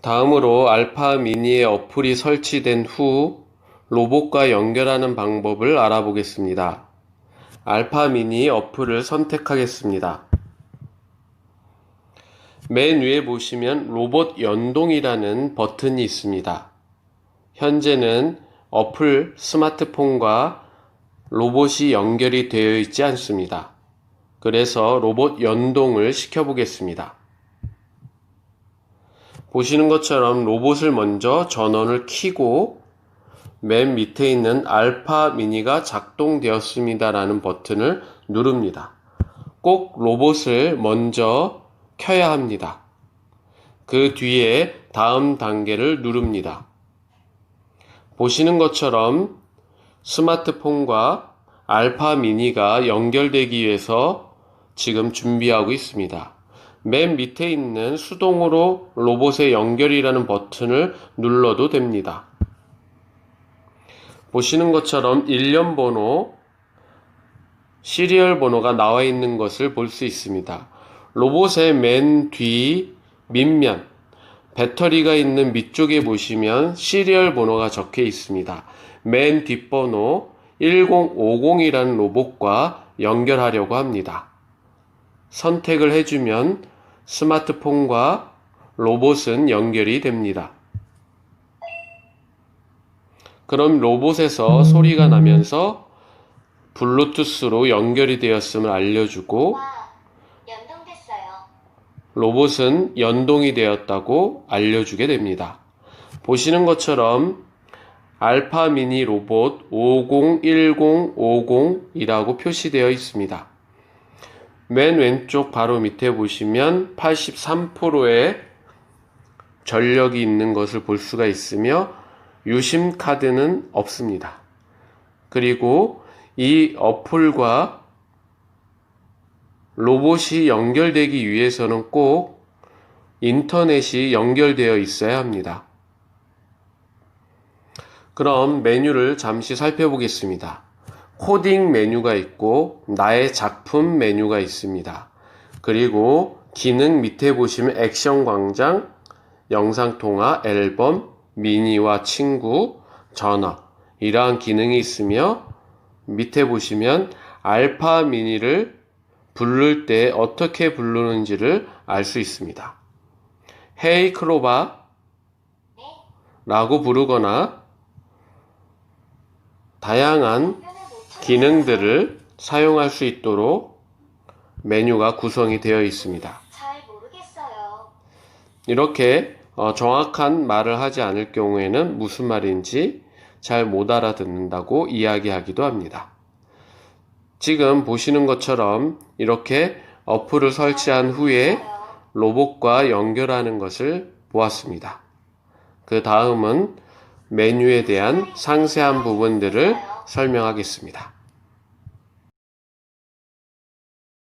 다음으로 알파 미니의 어플이 설치된 후 로봇과 연결하는 방법을 알아보겠습니다. 알파 미니 어플을 선택하겠습니다. 맨 위에 보시면 로봇 연동이라는 버튼이 있습니다. 현재는 어플 스마트폰과 로봇이 연결이 되어 있지 않습니다. 그래서 로봇 연동을 시켜보겠습니다. 보시는 것처럼 로봇을 먼저 전원을 켜고 맨 밑에 있는 알파 미니가 작동되었습니다 라는 버튼을 누릅니다. 꼭 로봇을 먼저 켜야 합니다. 그 뒤에 다음 단계를 누릅니다. 보시는 것처럼 스마트폰과 알파 미니가 연결되기 위해서 지금 준비하고 있습니다. 맨 밑에 있는 수동으로 로봇의 연결이라는 버튼을 눌러도 됩니다. 보시는 것처럼 일련 번호, 시리얼 번호가 나와 있는 것을 볼 수 있습니다. 로봇의 맨 뒤 밑면, 배터리가 있는 밑쪽에 보시면 시리얼 번호가 적혀 있습니다. 맨 뒷번호 1050이라는 로봇과 연결하려고 합니다. 선택을 해주면 스마트폰과 로봇은 연결이 됩니다. 그럼 로봇에서 소리가 나면서 블루투스로 연결이 되었음을 알려주고. 로봇은 연동이 되었다고 알려주게 됩니다. 보시는 것처럼 알파 미니 로봇 501050이라고 표시되어 있습니다. 맨 왼쪽 바로 밑에 보시면 83%의 전력이 있는 것을 볼 수가 있으며 유심 카드는 없습니다. 그리고 이 어플과 로봇이 연결되기 위해서는 꼭 인터넷이 연결되어 있어야 합니다. 그럼 메뉴를 잠시 살펴보겠습니다. 코딩 메뉴가 있고 나의 작품 메뉴가 있습니다. 그리고 기능 밑에 보시면 액션 광장, 영상 통화, 앨범, 미니와 친구, 전화 이러한 기능이 있으며 밑에 보시면 알파 미니를 부를 때 어떻게 부르는지를 알 수 있습니다. 헤이 크로바 라고 부르거나 다양한 기능들을 사용할 수 있도록 메뉴가 구성이 되어 있습니다. 이렇게 어, 정확한 말을 하지 않을 경우에는 무슨 말인지 잘 못 알아듣는다고 이야기하기도 합니다. 지금 보시는 것처럼 이렇게 어플을 설치한 후에 로봇과 연결하는 것을 보았습니다. 그 다음은 메뉴에 대한 상세한 부분들을 설명하겠습니다.